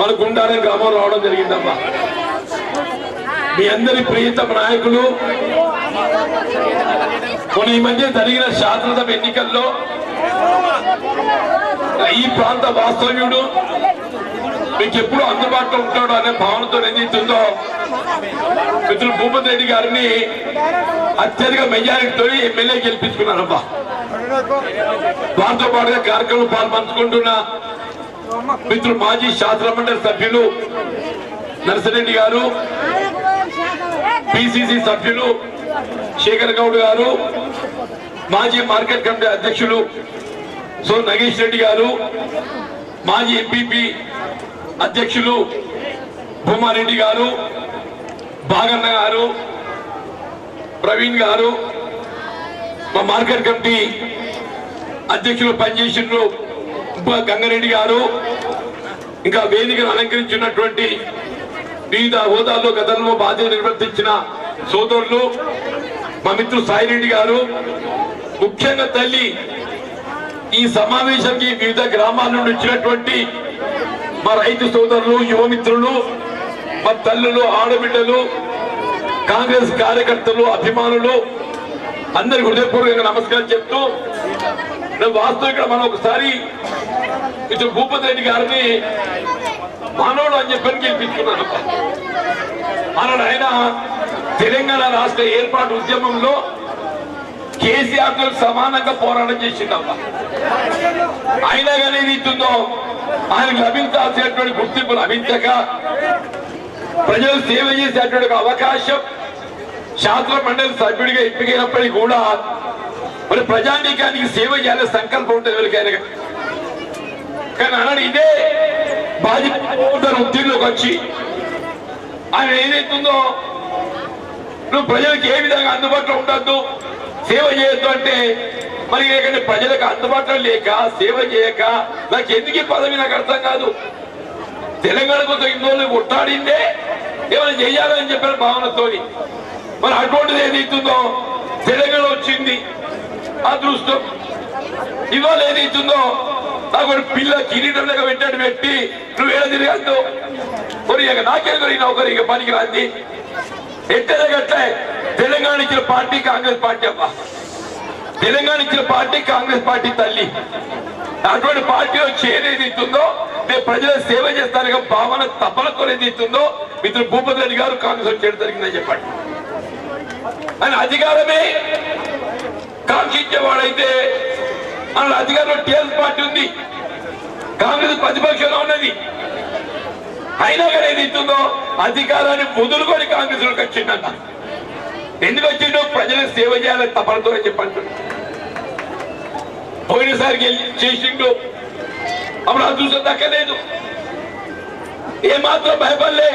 మన గుండారం గ్రామం రావడం జరిగిందమ్మా. మీ అందరి ప్రియతమ నాయకులు కొన్ని ఈ మధ్య జరిగిన శాసనసభ ఎన్నికల్లో ఈ ప్రాంత వాస్తవ్యుడు మీకు ఎప్పుడు అందుబాటులో ఉంటాడు అనే భావనతో ఏదైతుందో మిత్రులు భూపతి రెడ్డి గారిని అత్యధిక మెజారిటీతో ఎమ్మెల్యే గెలిపించుకున్నారమ్మా వారితో పాటుగా కార్యక్రమం పాల్పంచుకుంటున్న మిత్రులు మాజీ శాసనమండలి సభ్యులు నర్సిరెడ్డి గారు పిసిసి సభ్యులు శేఖర్ గౌడ్ గారు మాజీ మార్కెట్ కమిటీ అధ్యక్షులు సో నగేష్ రెడ్డి గారు మాజీ ఎంపీపీ అధ్యక్షులు భూమారెడ్డి గారు బాగన్న గారు ప్రవీణ్ గారు మా మార్కెట్ కమిటీ అధ్యక్షులు పనిచేసిండ్రు గంగారెడ్డి గారు ఇంకా వేదికను అలంకరించినటువంటి వివిధ హోదాల్లో గతంలో బాధ్యత నిర్వర్తించిన సోదరులు మా మిత్రులు సాయిరెడ్డి గారు ముఖ్యంగా తల్లి ఈ సమావేశానికి వివిధ గ్రామాల నుండి వచ్చినటువంటి మా రైతు సోదరులు యువ మిత్రులు మా తల్లులు ఆడబిడ్డలు కాంగ్రెస్ కార్యకర్తలు అభిమానులు అందరికి హృదయపూర్వకంగా నమస్కారం చెప్తూ నేను వాస్తవం ఇక్కడ మనం ఒకసారి ఇటు భూపతి రెడ్డి గారిని మనోడు అని చెప్పని గెలిపించుకున్నాను మనోడు ఆయన తెలంగాణ రాష్ట్ర ఏర్పాటు ఉద్యమంలో కేసీఆర్తో సమానంగా పోరాటం చేసిందమ్మా అయినా కానీ ఇచ్చిందో ఇస్తుందో ఆయన లభించాల్సినటువంటి గుర్తింపు లభించక ప్రజలు సేవ చేసేటువంటి అవకాశం శాస్త్ర మండలి సభ్యుడిగా ఎంపికైనప్పటికీ కూడా మరి ప్రజానీకానికి సేవ చేయాలనే సంకల్పం ఉంటుంది ఎవరికైనా కానీ అన్నాడు ఇదే బాధ్యత ఉద్యోగంలోకి వచ్చి ఆయన ఏదైతుందో నువ్వు ప్రజలకు ఏ విధంగా అందుబాటులో ఉండద్దు సేవ చేయొద్దు అంటే మరి లేకంటే ప్రజలకు అందుబాటులో లేక సేవ చేయక నాకు ఎందుకు పదవి నాకు అర్థం కాదు. తెలంగాణ కోసం ఇన్ని కొట్టాడిందే ఏమైనా చేయాలని చెప్పిన భావనతోని. మరి అటువంటిది ఏదైతుందో తెలంగాణ వచ్చింది అదృష్టం. ఇవాళ ఏదైతుందో నాకు పిల్ల కిరీటం లేక వెంటనే పెట్టి నువ్వు ఏడ తిరగద్దు మరి ఇక నాకేం ఈ పనికి రాంది. ఎట్టేదగట్లే తెలంగాణ ఇచ్చిన పార్టీ కాంగ్రెస్ పార్టీ అబ్బా. తెలంగాణ ఇచ్చిన పార్టీ కాంగ్రెస్ పార్టీ తల్లి. అటువంటి పార్టీలో చేరేది ఇస్తుందో నేను ప్రజల సేవ చేస్తాను భావన తపనతో ఏది ఇస్తుందో మిత్రులు భూపతి రెడ్డి గారు కాంగ్రెస్ చేయడం జరిగిందని చెప్పండి. ఆయన అధికారమే కాంక్షించేవాడైతే మన అధికారంలో టీఆర్ఎస్ పార్టీ ఉంది. కాంగ్రెస్ ప్రతిపక్షంలో ఉన్నది. అయినా కానీ ఏది ఇస్తుందో అధికారాన్ని వదులుకొని కాంగ్రెస్లోకి వచ్చిందంట. ఎందుకు వచ్చిండో ప్రజలకు సేవ చేయాలని తపనతో చెప్పండి పోయినసారి వెళ్ళి చేసిండు అప్పుడు అదృష్టం దక్కలేదు. ఏమాత్రం భయపడలే.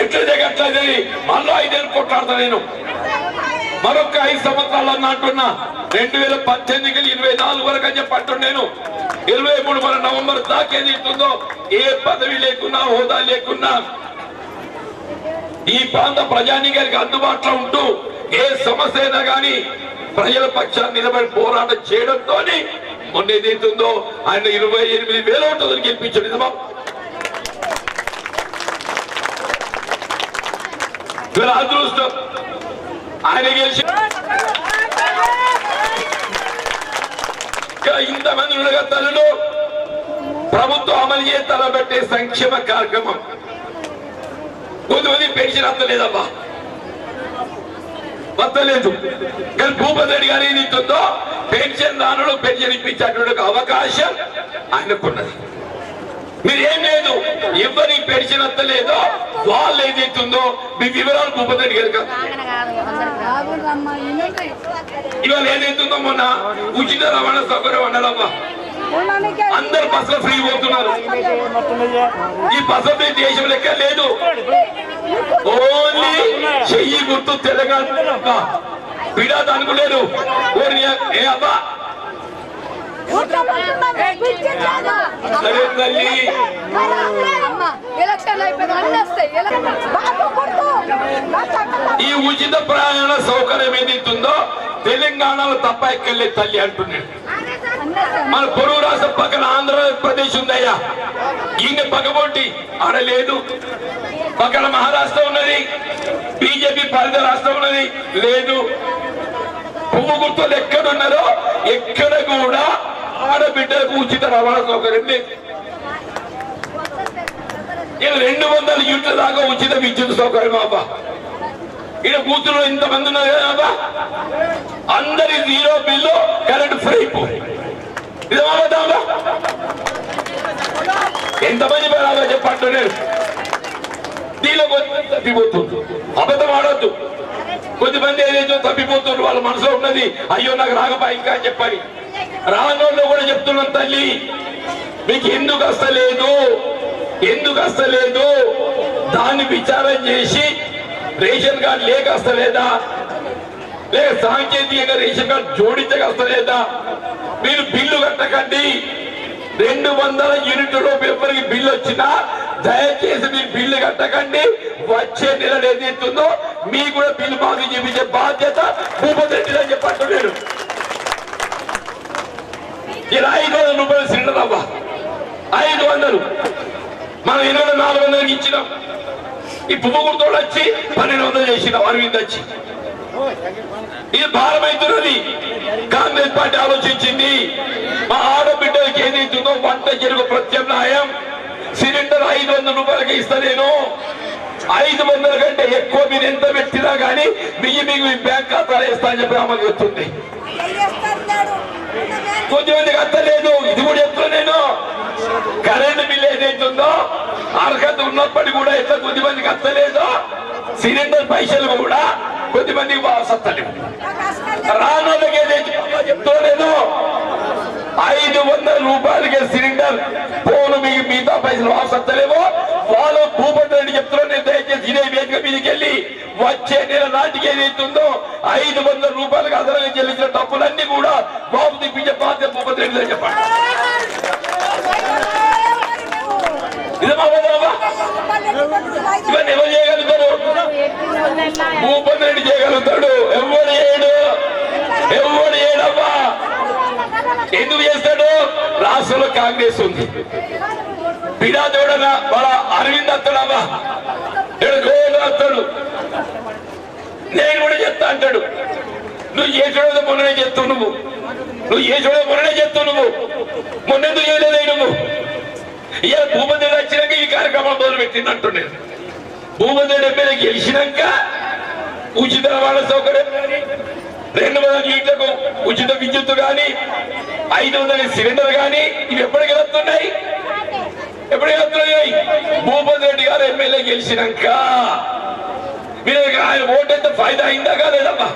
ఎట్లా జగట్లేదని మళ్ళీ ఐదేళ్ళు కొట్లాడతా నేను. మరొక ఐదు సంవత్సరాలు అన్న అంటున్నా. రెండు వేల పద్దెనిమిది ఇరవై నాలుగు వరకు అని చెప్పి నేను. ఇరవై మూడు మన నవంబర్ దాకేది ఇస్తుందో ఏ పదవి లేకున్నా హోదా లేకున్నా ఈ ప్రాంత ప్రజానీకానికి అందుబాటులో ఉంటూ ఏ సమస్య అయినా కానీ ప్రజల పక్షాన్ని నిలబడి పోరాటం చేయడంతో మొన్న ఏదైతుందో ఆయన ఇరవై ఎనిమిది వేల ఓట్లను గెలిపించాడు. నిజమా అదృష్టం. ఆయన గెలిచి ఇంతమంది ఉండగా ప్రభుత్వం అమలు చేసి తలబెట్టే సంక్షేమ కార్యక్రమం. కొంతమంది పెన్షన్ అత్తలేదమ్మా వస్తలేదు కానీ భూపతి రెడ్డి గారు ఏది ఇస్తుందో పెన్షన్ దానుడు పెన్షన్ ఇప్పించేటువంటి ఒక అవకాశం ఆయనకున్నది. మీరేం లేదు? ఎవరికి పెన్షన్ అత్తలేదో వాళ్ళు ఏది మీ వివరాలు ఉపదండి కనుక గారు కాదు. ఇవాళ ఏదైతుందో మొన్న ఉచిత రవాణా సౌకర్యం అన్నారమ్మా అందరు బస్సులు ఫ్రీ పోతున్నారు. ఈ బస్సు ఫ్రీ దేశం లెక్క లేదు. ఓన్లీ చెయ్యి గుర్తు తెలంగాణ. బిడా దానికి లేదు. ఏ అబ్బా సరే తల్లి ఎలక్షన్ అయిపోయింది అన్నీ వస్తాయి ఈ ఉచిత ప్రయాణ సౌకర్యం ఏదైతుందో తెలంగాణలో తప్ప ఎక్కర్లేదు తల్లి అంటున్నాడు. మన పొరుగు రాష్ట్రం పక్కన ఆంధ్రప్రదేశ్ ఉందయ్యా. ఈయన పక్కబొట్టి ఆడ లేదు. పక్కన మహారాష్ట్ర ఉన్నది. బీజేపీ పాలిత రాష్ట్రం ఉన్నది. లేదు. పువ్వు గుర్తులు ఎక్కడున్నారో ఎక్కడ కూడా ఆడబిడ్డలకు ఉచిత రవాణా సౌకర్యం లేదు. ఇక రెండు వందల యూనిట్ల దాకా ఉచిత విద్యుత్ సౌకర్యం అబ్బా. ఇక్కడ కూతురు ఇంతమంది ఉన్నారు కదా అబ్బా. అందరి జీరో బిల్లు కరెంట్ ఫ్రీ ఇదమ్మా ఎంతమంది పేరాలో చెప్పండి నేను దీనిలో కొంచెం తప్పిపోతుంది అబద్ధం ఆడొద్దు. కొద్దిమంది ఏదైతే తప్పిపోతున్నారు వాళ్ళ మనసులో ఉన్నది అయ్యో నాకు రాకపోయి ఇంకా చెప్పాలి. రానోళ్ళు కూడా చెప్తున్నాం తల్లి మీకు ఎందుకు వస్తలేదు ఎందుకు వస్తలేదు దాన్ని విచారం చేసి రేషన్ కార్డు లేక వస్తలేదా లేక సాంకేతికంగా రేషన్ కార్డు జోడించక వస్తలేదా మీరు బిల్లు కట్టకండి. రెండు వందల యూనిట్ల లోపు ఎవరికి బిల్లు వచ్చినా దయచేసి మీరు బిల్లు కట్టకండి. వచ్చే నెల ఏదైతుందో మీ కూడా బిల్లు మాకు చూపించే బాధ్యత భూపతి రెడ్డి అని చెప్పట్టు ఇది ఇలా ఐదు వందల రూపాయలు సిలిండర్ అవ్వ ఐదు వందలు. మనం ఇరవై నాలుగు వందలకి ఇచ్చినాం. ఈ పువ్వుగుడితో వచ్చి పన్నెండు వందలు చేసినాం అరవింద్ వచ్చి. ఇది భారమైతున్నది. కాంగ్రెస్ పార్టీ ఆలోచించింది. మా ఆడబిడ్డలకి ఏదైతుందో వంట జరుగు ప్రత్యామ్నాయం. సిలిండర్ ఐదు వందల రూపాయలకి ఇస్తలేను ఐదు వందల కంటే ఎక్కువ మీరు ఎంత పెట్టినా కానీ బియ్య మీకు మీ బ్యాంక్ ఖాతాలో వేస్తా అని చెప్పి అమలు చెప్తుంది కొద్దిమందికి అత్తలేదు ఇది కూడా చెప్తున్నా నేను కరెంట్ బిల్ ఏదైతుందో అర్హత ఉన్నప్పటికీ కూడా ఎట్లా కొద్దిమందికి అత్తలేదో సిలిండర్ పైసలు కూడా కొద్దిమందికి వాసత్తలేవు రానోళ్ళకి ఏదైతే చెప్తలేదు ఐదు వందల రూపాయలకి సిలిండర్ ఫోన్ మీకు మిగతా పైసలు వాసత్తలేవో వాళ్ళు భూపతి రెడ్డి చెప్తున్నారు నేను దయచేసి ఇదే వేదిక మీదకి వెళ్ళి వచ్చే నెల నాటికి ఏదైతుందో ఐదు వందల రూపాయలకు అదనంగా చెల్లించిన డబ్బులన్నీ కూడా బాబు తెప్పించే చెప్పండి ఇవన్నీ ఎవరు చేయగలుగుతారు? భూపతి చేయగలుగుతాడు. ఎవరు చేయడు? ఎవరు చేయడమ్మా? ఎందుకు చేస్తాడు? రాష్ట్రంలో కాంగ్రెస్ ఉంది. పిడా చూడనా వాళ్ళ అరవింద్ అత్తడమ్మా. ఏడు రోజు నేను కూడా చెప్తా అంటాడు. నువ్వు ఏ మొన్న మొన్ననే చెప్తావు నువ్వు. నువ్వు ఏ చూడ మొన్ననే చెప్తావు నువ్వు? మొన్న ఎందుకు చేయలేదే నువ్వు? ఇక భూపతి వచ్చినాక ఈ కార్యక్రమం మొదలు పెట్టింది అంటున్నాను భూపతి డెబ్బై గెలిచినాక ఉచిత రవాణా సౌకర్యం రెండు వందల యూనిట్లకు ఉచిత విద్యుత్ కానీ ఐదు వందల సిలిండర్ కానీ ఇవి ఎప్పటికి వెళ్తున్నాయి? ఎప్పటికి వెళ్తున్నాయి? భూపతి రెడ్డి గారు ఎమ్మెల్యే గెలిచినాక. మీరు ఆయన ఓటు ఎంత ఫైదా అయిందా కాలేదమ్మా?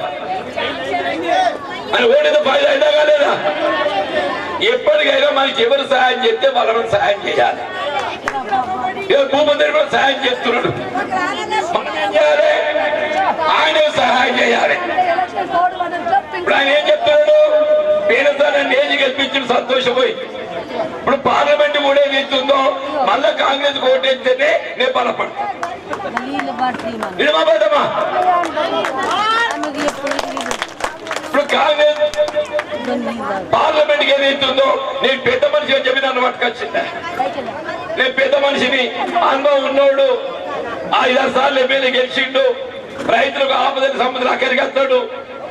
ఓటు ఎంత ఫైదా అయిందా కాలేదా? ఎప్పటికైనా మనకి ఎవరు సహాయం చేస్తే మనం సహాయం చేయాలి. రెడ్డి కూడా సహాయం చేస్తున్నాడు. మనం ఏం చేయాలి? ఆయన సహాయం చేయాలి. ఇప్పుడు ఆయన ఏం చెప్తున్నాడు? పేదసారి నేజి కల్పించిన సంతోషపోయి ఇప్పుడు పార్లమెంట్ కూడా ఏదైతుందో మళ్ళా కాంగ్రెస్ ఓటేస్తేనే నేను బలపడతా. కాంగ్రెస్ పార్లమెంట్కి ఏదైతుందో నేను పెద్ద మనిషి అని చెప్పి నన్ను పట్టుకొచ్చిందా నేను పెద్ద మనిషిని అనుభవం ఉన్నోడు ఐదారు సార్లు ఎమ్మెల్యే గెలిచిండు రైతులకు ఆపదని సంబంధం అక్కడికి వస్తాడు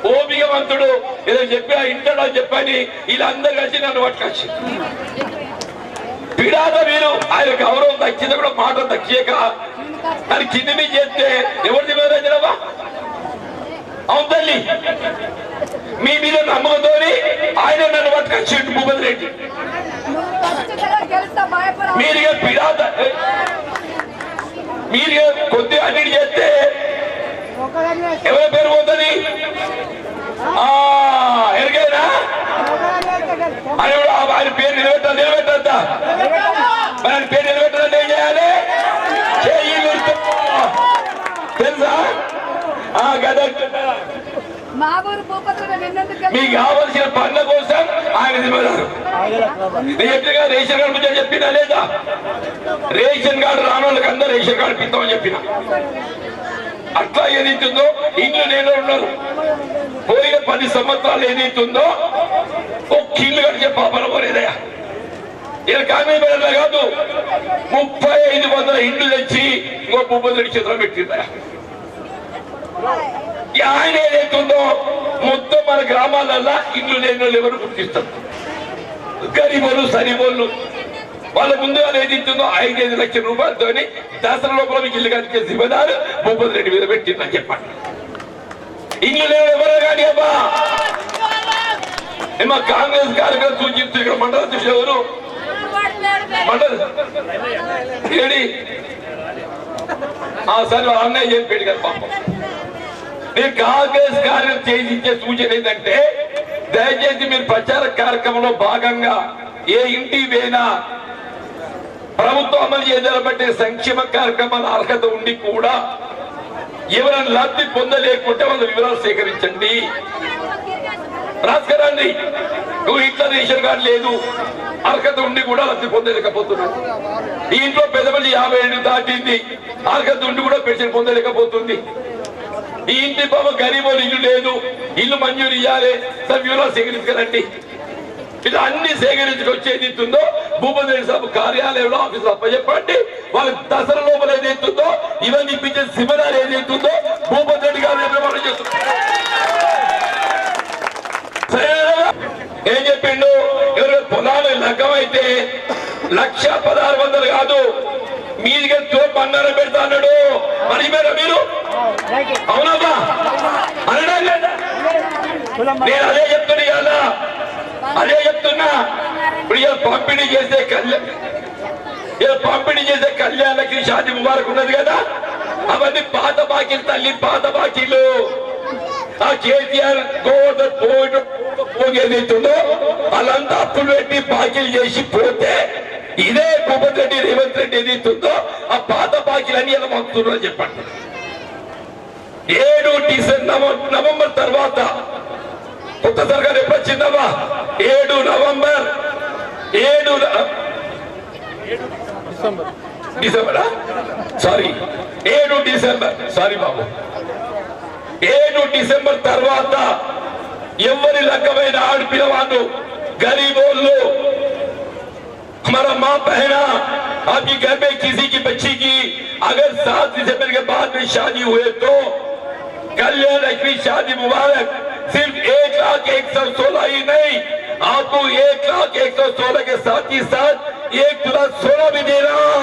ఓపికవంతుడు ఏదో చెప్పి ఆ ఇంటాడు అని చెప్పని వీళ్ళందరూ కలిసి నన్ను పట్టుకొచ్చి పిడాద మీరు ఆయన గౌరవం దక్కింది కూడా మాట దక్కియక. అని కింది మీద చేస్తే ఎవరిది మీద అవును తల్లి. మీ మీద నమ్మకంతోనే ఆయన నన్ను పట్టుకొచ్చిండు భూపతి రెడ్డి. మీరు పిరాత. మీరు ఇక కొద్దిగా అన్నిటి చేస్తే ఎవరి పేరు పోతుంది? ఆ, అని కూడా ఆయన పేరు నిలబెట్టాలి నిలబెట్టద్దా మరి ఆయన పేరు నిలబెట్టాలంటే ఏం చేయాలి? చెయ్యి తెలుసా? గద మీకు కావలసిన పనుల కోసం ఆయన దిమ్మదారు నేను రేషన్ కార్డు గురించి చెప్పినా లేదా? రేషన్ కార్డు రాని వాళ్ళకి అందరూ రేషన్ కార్డు పిస్తామని చెప్పిన? అట్లా ఏదైతుందో ఇండ్లు నేను ఉన్నారు. పోయిన పది సంవత్సరాలు ఏదైతుందో ఒక్క ఇల్లు కడిచే పాపన పోలేదయా ఇలా కాంగ్రెస్ కాదు ముప్పై ఐదు వందల ఇండ్లు తెచ్చి ఇంకో ముప్పై చిత్రం చేతిలో పెట్టిందయా ఈ ఆయన ఏదైతుందో మొత్తం మన గ్రామాలల్లో ఇల్లు లేని వాళ్ళు ఎవరు గుర్తిస్తారు? గరీబులు సరిబోళ్ళు వాళ్ళ ముందు వాళ్ళు ఏదైతుందో ఐదైదు లక్షల రూపాయలతోని దసరా లోపల మీకు ఇల్లు కట్టించే జిమ్మదారు భూపతి రెడ్డి మీద పెట్టిందని చెప్పండి. ఇల్లు లేవు ఎవరో కానీ అబ్బా? ఏమో కాంగ్రెస్ కార్యక్రమం సూచిస్తూ ఇక్కడ మండల అధ్యక్షులు ఎవరు? మండల ఏడి? ఆ సరే అన్నయ్య చెప్పాడు కదా పాపం. నేను కాంగ్రెస్ కార్యం చేసి ఇచ్చే సూచన ఏంటంటే దయచేసి మీరు ప్రచార కార్యక్రమంలో భాగంగా ఏ ఇంటి పోయినా ప్రభుత్వం అమలు చేయబట్టే సంక్షేమ కార్యక్రమాల అర్హత ఉండి కూడా ఎవరైనా లబ్ధి పొందలేకుంటే వాళ్ళ వివరాలు సేకరించండి. రాసుకరండి నువ్వు ఇంట్లో రేషన్ కార్డు లేదు అర్హత ఉండి కూడా లబ్ధి పొందలేకపోతున్నాడు ఈ ఇంట్లో పెద్ద యాభై ఏళ్ళు దాటింది అర్హత ఉండి కూడా పెన్షన్ పొందలేకపోతుంది. ఈ ఇంటి బాబు గరీబోలు ఇల్లు లేదు. ఇల్లు మంజూరు ఇవ్వాలి సభ్యులో వివరాలు సేకరించగలండి ఇలా అన్ని సేకరించుకొచ్చేది ఇస్తుందో భూపతి సాబు కార్యాలయంలో ఆఫీసులో అప్పచెప్పండి వాళ్ళ దసరా లోపల ఏదైతుందో ఇవన్నీ ఇప్పించే శిబిరాలు ఏదైతుందో భూపతి రెడ్డి గారు నిర్మాణం చేస్తున్నారు ఏం చెప్పిండు? ఎవరు పొలాలు లగ్గమైతే లక్ష పదహారు వందలు కాదు. మీదిగా తో బంగారం పెడతా అన్నాడు. మరి మీరు మీరు? అవునబ్బా. అనడా లేదా? నేను అదే చెప్తున్నా కదా అదే చెప్తున్నా. ఇప్పుడు పంపిణీ చేసే కళ్యాణ్ పంపిణీ చేసే కళ్యాణకి షాది ముబారక్ ఉన్నది కదా? అవన్నీ పాత బాకీలు తల్లి పాత బాకీలు. ఆ కేసీఆర్ గోడ పోటు పోగేదైతుందో వాళ్ళంతా అప్పులు పెట్టి బాకీలు చేసి పోతే ఇదే భూపతి రెడ్డి రేవంత్ రెడ్డి ఏదైతుందో ఆ పాత బాకీలన్నీ ఎలా మొక్కుతున్నారో చెప్పండి. ఏడు డిసెంబర్ నవంబర్ తర్వాత కొత్త రేపు ఎప్పుడు వచ్చిందమ్మా? ఏడు నవంబర్. ఏడు డిసెంబరా? సారీ ఏడు డిసెంబర్. సారీ బాబు. ఏడు డిసెంబర్ తర్వాత ఎవరి లెక్కమైన ఆడపిల్లవాడు గరీబోళ్ళు हमारा माँ बहना आपकी घर में किसी की बच्ची की अगर सात दिसंबर के बाद में शादी हुए तो कल्याण लक्ष्मी शादी मुबारक। सिर्फ़ एक लाख एक सौ सोलह ही नहीं, आपको एक लाख एक सौ सोलह के साथ ही साथ एक लाख सोलह भी दे रहा।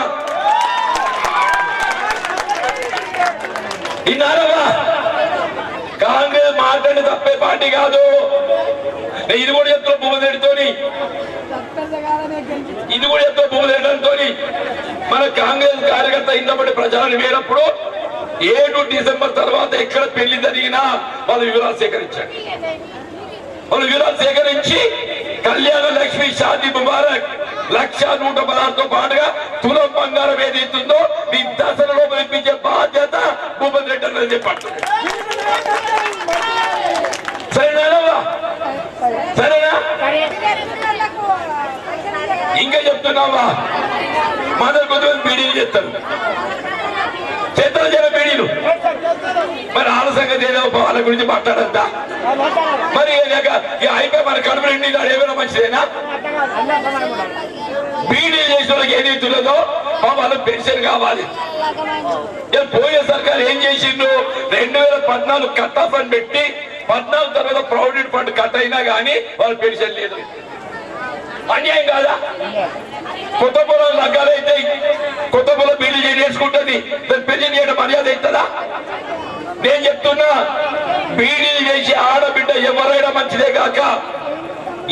ಇನ್ನಾರವಾ ಕಾಂಗ್ರೆಸ್ ಮಾತಾಡಿದ ತಪ್ಪೇ ಪಾರ್ಟಿಗಾದು ಇದು ಕೂಡ ಎತ್ತು ಭೂಮಿ ఇది కూడా చెప్తున్నా భూమదేడంతో మన కాంగ్రెస్ కార్యకర్త ఇంతబడి ప్రచారం వేరప్పుడు ఏడు డిసెంబర్ తర్వాత ఎక్కడ పెళ్ళి జరిగినా వాళ్ళ వివరాలు సేకరించండి వాళ్ళ వివరాలు సేకరించి కళ్యాణ లక్ష్మి షాదీ ముబారక్ లక్ష నూట పదార్థతో పాటుగా తులం బంగారం ఏదైతుందో మీ దశలో పంపించే బాధ్యత భూపతి రెడ్డి అన్నది చెప్పండి. సరేనా సరేనా? ఇంకా చెప్తున్నావా? మన కొంతమంది బీడీలు చేస్తారు. చేస్తారు జన బీడీలు మరి వాళ్ళ సంగతి ఏదో వాళ్ళ గురించి మాట్లాడద్దా? మరి లేక అయిపోయి మన కడుపు నిండి ఏమైనా మంచిదేనా? బీడీ చేసిన వాళ్ళకి ఏది ఏదైతున్నదో వాళ్ళకి పెన్షన్ కావాలి. పోయే సర్కారు ఏం చేసిండు రెండు వేల పద్నాలుగు కట్ ఆఫ్ అని పెట్టి పద్నాలుగు తర్వాత ప్రావిడెంట్ ఫండ్ కట్ అయినా కానీ వాళ్ళు పెన్షన్ లేదు. అన్యాయం కాదా? కొత్త పొలం అయితే కొత్త పొలం బీడీ చేసుకుంటుంది దాన్ని చేయడం మర్యాద అవుతుందా? నేను చెప్తున్నా బీడీలు చేసి ఆడబిడ్డ ఎవరైనా మంచిదే కాక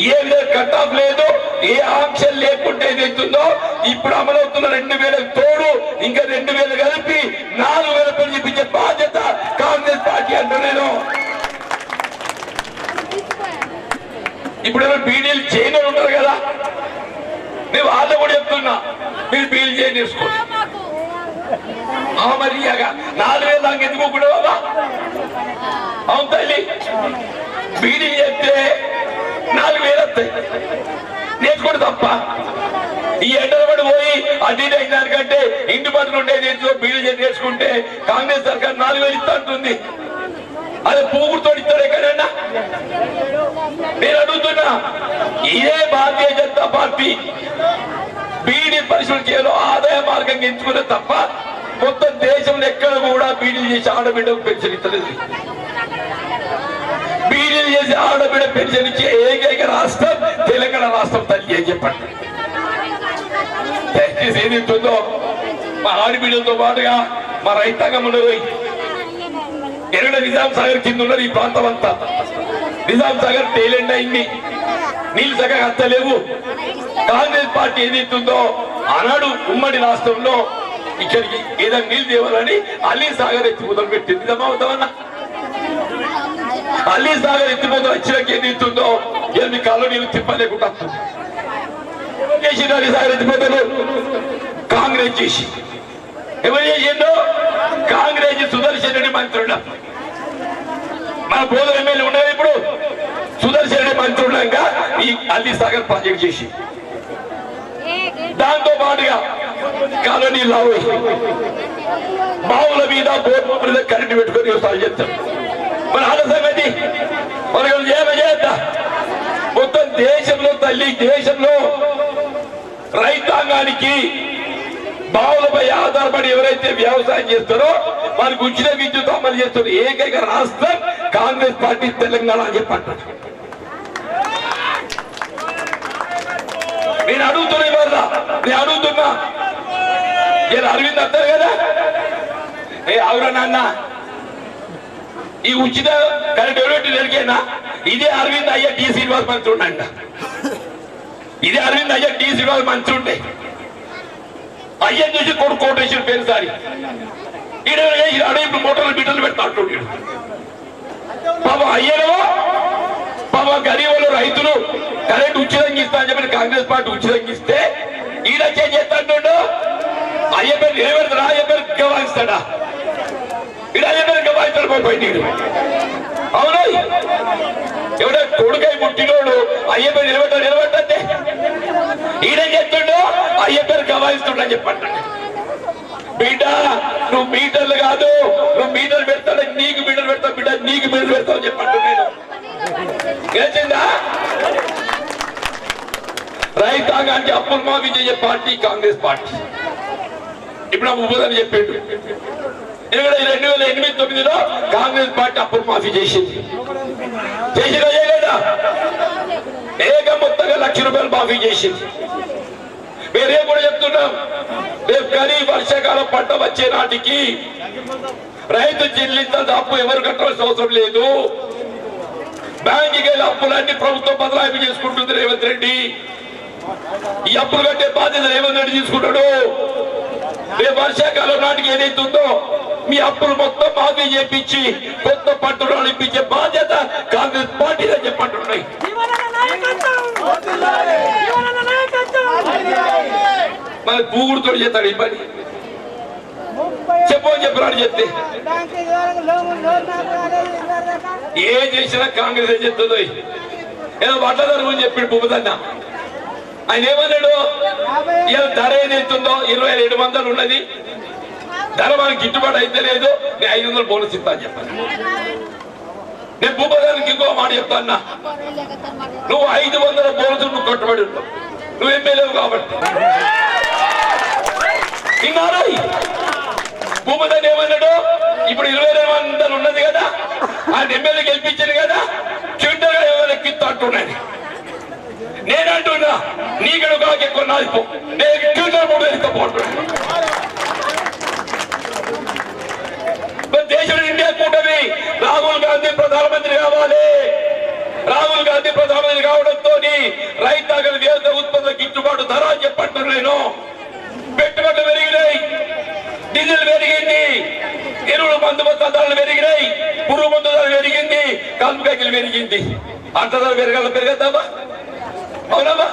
ఏ విధంగా కట్ ఆఫ్ లేదు ఏ ఆంక్షన్ లేకుంటే ఏదైతుందో ఇప్పుడు అమలవుతున్న రెండు వేలకు తోడు ఇంకా రెండు వేలు కలిపి నాలుగు వేల పెళ్ళి చూపించే బాధ్యత కాంగ్రెస్ పార్టీ అంటున్నాను. నేను ఇప్పుడు బీడీలు చేయని ఉంటారు కదా. నేను వాళ్ళు కూడా చెప్తున్నా మీరు బీడీలు చేయని చేసుకోండి. ఆ నాలుగు వేలు దాకా ఎందుకు కూడా బాబా? అవును తల్లి. బీడీ చెప్తే నాలుగు వేలు వస్తాయి. నేర్చుకోండి తప్ప. ఈ ఎండలు పడి పోయి అడ్డీ అయిన దానికంటే ఇంటి పట్టున ఉండేది బీడీ చేసి నేర్చుకుంటే కాంగ్రెస్ సర్కార్ నాలుగు వేలు ఇస్తా ఉంటుంది అది పూగుతో ఇస్తాడు ఎక్కడైనా? నేను అడుగుతున్నా ఇదే భారతీయ జనతా పార్టీ బీడీ పరిశ్రమ కేవలం ఆదాయ మార్గం ఎంచుకునే తప్ప మొత్తం దేశంలో ఎక్కడ కూడా బీడీలు చేసి ఆడబిడ్డ పెన్షన్ ఇస్తలేదు బీడీలు చేసి ఆడబిడ్డ పెన్షన్ ఇచ్చే ఏకైక రాష్ట్రం తెలంగాణ రాష్ట్రం తల్లి అని చెప్పండి. దయచేసి ఏది ఉంటుందో మా ఆడబిడ్డలతో పాటుగా మా రైతాంగం ఉండదు ఎరగడ నిజాం సాగర్ కింద ఉన్నది ఈ ప్రాంతం అంతా నిజాం సాగర్ టేలెండ్ అయింది. నీళ్ళు చక్కగా అత్తలేవు. కాంగ్రెస్ పార్టీ ఏదైతుందో ఆనాడు ఉమ్మడి రాష్ట్రంలో ఇక్కడికి ఏదైనా నీళ్ళు తేవాలని అల్లీ సాగర్ ఎత్తి మొదలు పెట్టింది. నిజమా అవుతామన్నా అల్లీ సాగర్ ఎత్తి మొదలు వచ్చినాక ఏదైతుందో ఎన్ని కాళ్ళు నీళ్ళు తిప్పలేకుండా వస్తుంది. అల్లీ సాగర్ ఎత్తి మొదలు. కాంగ్రెస్ చేసి ఎవరు చేసిండు కాంగ్రెస్ సుదర్శన్ రెడ్డి మంత్రుడు బోధన ఎమ్మెల్యే ఉండేది ఇప్పుడు. సుదర్శన్ రెడ్డి మంత్రి ఉండగా ఈ అల్లి సాగర్ ప్రాజెక్ట్ చేసి. దాంతో పాటుగా కాలనీ లావు బావుల మీద బోర్డు మీద కరెంటు పెట్టుకొని వ్యవసాయం చేస్తాం మరి ఆడ సంగతి? మనకు ఏమచేద్దా మొత్తం దేశంలో తల్లి దేశంలో రైతాంగానికి బావులపై ఆధారపడి ఎవరైతే వ్యవసాయం చేస్తారో వారికి ఉచిత విద్యుత్ అమలు చేస్తారు ఏకైక రాష్ట్రం కాంగ్రెస్ పార్టీ తెలంగాణ అని చెప్పంటారు నేను అడుగుతున్నా ఇవాళ నేను అడుగుతున్నా. నేను అరవింద్ అంటారు కదా? ఏ అవురా నాన్న. ఈ ఉచిత కరెంట్ ఎవరి జరిగేనా ఇదే అరవింద్ అయ్యా టీ శ్రీనివాస్ మంత్రి ఉండంట ఇదే అరవింద్ అయ్యా టీ శ్రీనివాస్ మంత్రి ఉండే అయ్యని చూసి కొడుకు కోటేశ్వర పేరు సారి. ఈడ అడవి మూటలు బిడ్డలు పెడతా అంటుంటాడు పాపం అయ్యనో పాపం గరీబులు రైతులు కరెంట్ ఉచితంగా ఇస్తా అని చెప్పి కాంగ్రెస్ పార్టీ ఉచితంగా ఇస్తే ఈడొచ్చే చేస్తాడు అయ్య పేరు నిలబెడతాడా అయ్య పేరు గవాయిస్తాడా ఈడ అయ్య పేరు గవాయిస్తాడు పోయి బయటికి అవును. ఎవడ కొడుకై పుట్టినోడు అయ్య పేరు నిలబెట్టాడు నిలబెట్టంటే ఈయన చెప్తుండో అయ్య పేరు గవాయిస్తుండని చెప్పండి బిడ్డ నువ్వు మీటర్లు కాదు. నువ్వు మీటర్లు పెడతాడు నీకు మీటర్లు పెడతావు బిడ్డ నీకు మీటర్లు పెడతావు అని చెప్పండి నేను తెలిసిందా రైతాంగానికి అప్పులు మాఫీ చేసే పార్టీ కాంగ్రెస్ పార్టీ. ఇప్పుడు నాకు ఉపదని చెప్పాడు. ఎందుకంటే రెండు వేల ఎనిమిది తొమ్మిదిలో కాంగ్రెస్ పార్టీ అప్పులు మాఫీ చేసింది. చేసినా చేయలేదా? ఏక మొత్తంగా లక్ష రూపాయలు మాఫీ చేసింది. వేరే కూడా చెప్తున్నాం. రేపు కానీ వర్షాకాలం పంట వచ్చే నాటికి రైతు చెల్లించాల్సిన అప్పు ఎవరు కట్టవలసిన అవసరం లేదు. బ్యాంకుకి వెళ్ళి అప్పులన్నీ ప్రభుత్వం బదలాయింపు చేసుకుంటుంది రేవంత్ రెడ్డి. ఈ అప్పులు కట్టే బాధ్యత రేవంత్ రెడ్డి తీసుకుంటాడు. రేపు వర్షాకాలం నాటికి ఏదైతే ఉందో మీ అప్పులు మొత్తం మాఫీ చేపించి కొత్త పట్టుదల ఇప్పించే బాధ్యత కాంగ్రెస్ పార్టీ చెప్పంటున్నాయి. మరి పూగుడుతో చేస్తాడు ఈ పని చెప్పని చెప్పరాడు చెప్తే ఏం చేసినా కాంగ్రెస్ ఏం చెప్తుందో ఏదో వడ్లధర అని చెప్పి భూపదన్న ఆయన ఏమన్నాడు ఇలా ధర ఏదైతుందో ఇరవై ఏడు వందలు ఉన్నది ధర మనకి గిట్టుబాటు అయితే లేదు నేను ఐదు వందలు బోనస్ ఇస్తా అని చెప్పాను నేను భూపదానికి ఇంకో మాట చెప్తా అన్నా నువ్వు ఐదు వందల బోనస్ నువ్వు కట్టుబడి ఉన్నావు నువ్వు ఎమ్మెల్యేవు కాబట్టి. విన్నారా భూపదని ఏమన్నాడు? ఇప్పుడు ఇరవై రెండు వందలు ఉన్నది కదా ఆయన ఎమ్మెల్యే గెలిపించింది కదా క్వింటల్ ఎవరు ఎక్కిస్తా అంటున్నాడు నేను అంటున్నా నీకు కాక ఎక్కువ నేను క్వింటల్ మూడు ఎక్కపోతున్నాను దేశం ఇండియా కూటమి రాహుల్ గాంధీ ప్రధానమంత్రి కావాలి. రాహుల్ గాంధీ ప్రధానమంత్రి కావడంతో రైతాంగం వ్యవసాయ ఉత్పత్తుల గిట్టుబాటు ధర అని నేను. పెట్టుబడులు పెరిగినాయి డీజిల్ పెరిగింది ఎరువులు మందు మొత్తం ధరలు పెరిగినాయి పురుగు మందు ధర పెరిగింది కలుపుకాయలు పెరిగింది. అంత ధర పెరగాల పెరగద్దామా? అవునమ్మా.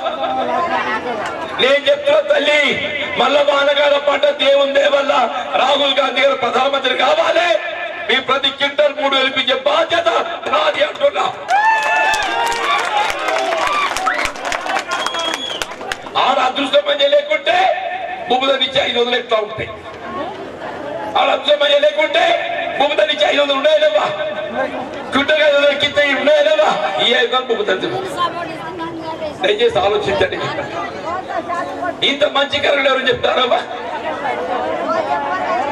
నేను చెప్తున్నా తల్లి మల్ల వానగాల పంట దేవుని వల్ల రాహుల్ గాంధీ గారు ప్రధానమంత్రి కావాలి. మీ ప్రతి క్వింటల్ మూడు వెలిపించే బాధ్యత నాది అంటున్నా. ఆడ అదృష్టం పని లేకుంటే భూమిద నుంచి ఐదు వందలు ఎట్లా ఉంటాయి? ఆడ అదృష్టం పని లేకుంటే భూమిద నుంచి ఐదు వందలు ఉన్నాయా లేవా? క్వింటల్ ఐదు వందలు ఎక్కితే ఉన్నాయా లేవా? ఈ ఐదు వందలు భూమిద దయచేసి ఆలోచించండి. ఇంత మంచి కరెంట్ ఎవరు చెప్తారమ్మా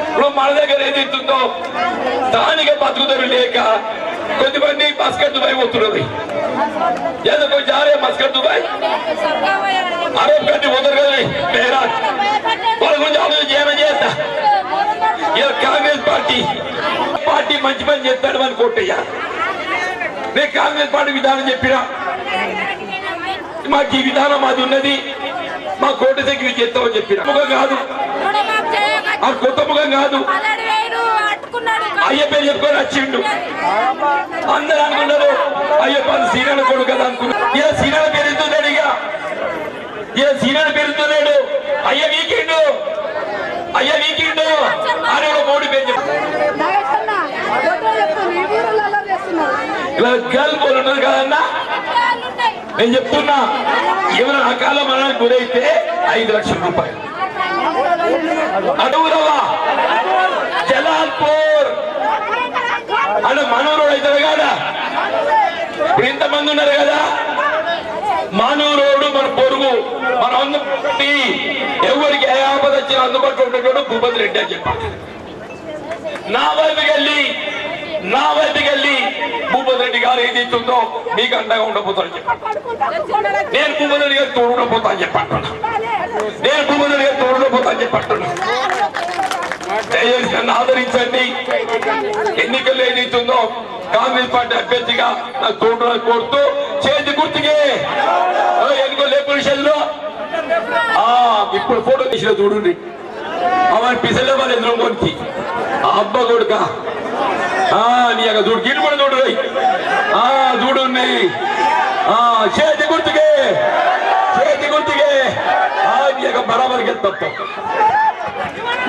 ఇప్పుడు మన దగ్గర ఏదైతుందో స్థానిక బతుకుదరు లేక కొద్దిమంది మస్కట్ పోతున్నది పోతున్నారు ఏదో కొంచెం జారే మస్కట్ దుబాయ్ అరబ్ కంట్రీ పోతారు కదా మేరా వాళ్ళ గురించి ఆలోచన చేయమని చేస్తా ఇలా కాంగ్రెస్ పార్టీ పార్టీ మంచి పని చేస్తాడు అని కోటయ్యా నేను కాంగ్రెస్ పార్టీ విధానం చెప్పినా మాకు ఈ విధానం అది ఉన్నది మా కోట దగ్గర చేస్తామని చెప్పిన ముఖం కాదు ఆ కొత్త ముఖం కాదు అయ్య పేరు చెప్పుకొని వచ్చిండు? అందరూ అనుకున్నారు అయ్యప్ప సీనాల కొడుకు కదా అనుకున్నారు ఇలా సీనాల పెరుగుతున్నాడు ఇక? ఇలా సీనాల పెరుగుతున్నాడు అయ్య వీకెండు. అయ్య వీకెండు. అని ఒక మోడీ పేరు. ఇలా గర్ల్ పోల్ ఉన్నది కదన్నా? నేను చెప్తున్నా ఎవరైనా అకాల మరణానికి గురైతే ఐదు లక్షల రూపాయలు. అడవులవా జలాల్పూర్. అంటే మనూరు అవుతారు కదా? ఇప్పుడు ఇంతమంది ఉన్నారు కదా? మానూరోడు మన పొరుగు మన అందుబాటు ఎవరికి ఏ ఆపద వచ్చినా అందుబాటులో ఉండేటోడు భూపతి రెడ్డి అని చెప్పాలి. నా వైపుకి వెళ్ళి నా వైపుకి వెళ్ళి భూపతి రెడ్డి గారు ఏది ఇస్తుందో మీకు అండగా ఉండబోతాను చెప్పాను నేను భూపతి రెడ్డి గారు తోడు అని చెప్పంటున్నా నేను భూపతి రెడ్డి గారు తోడు అని చెప్పంటున్నా దయచేసి నన్ను ఆదరించండి. ఎన్నికల్లో ఏదైతుందో ఇస్తుందో కాంగ్రెస్ పార్టీ అభ్యర్థిగా నాకు తోడు కోరుతూ చేతి గుర్తుకే. ఓ, ఎన్నికలు లేపు విషయంలో ఆ, ఇప్పుడు ఫోటో తీసిన చూడండి. అవన్నీ పిసలే వాళ్ళు ఎదురు అబ్బ కొడుక. ఆ నీ యొక్క చూడు గిట్టు కూడా చూడు ఆ చూడు ఆ చేతి గుర్తుకే. చేతి గుర్తుకే. ఆ నీ యొక్క బరాబర్ తప్ప.